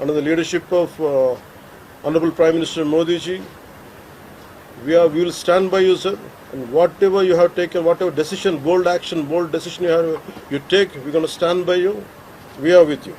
under the leadership of uh, Honorable Prime Minister Modi ji. We, are, we will stand by you, sir. And whatever you have taken, whatever decision, bold action, bold decision you have, you take, we're going to stand by you. We are with you.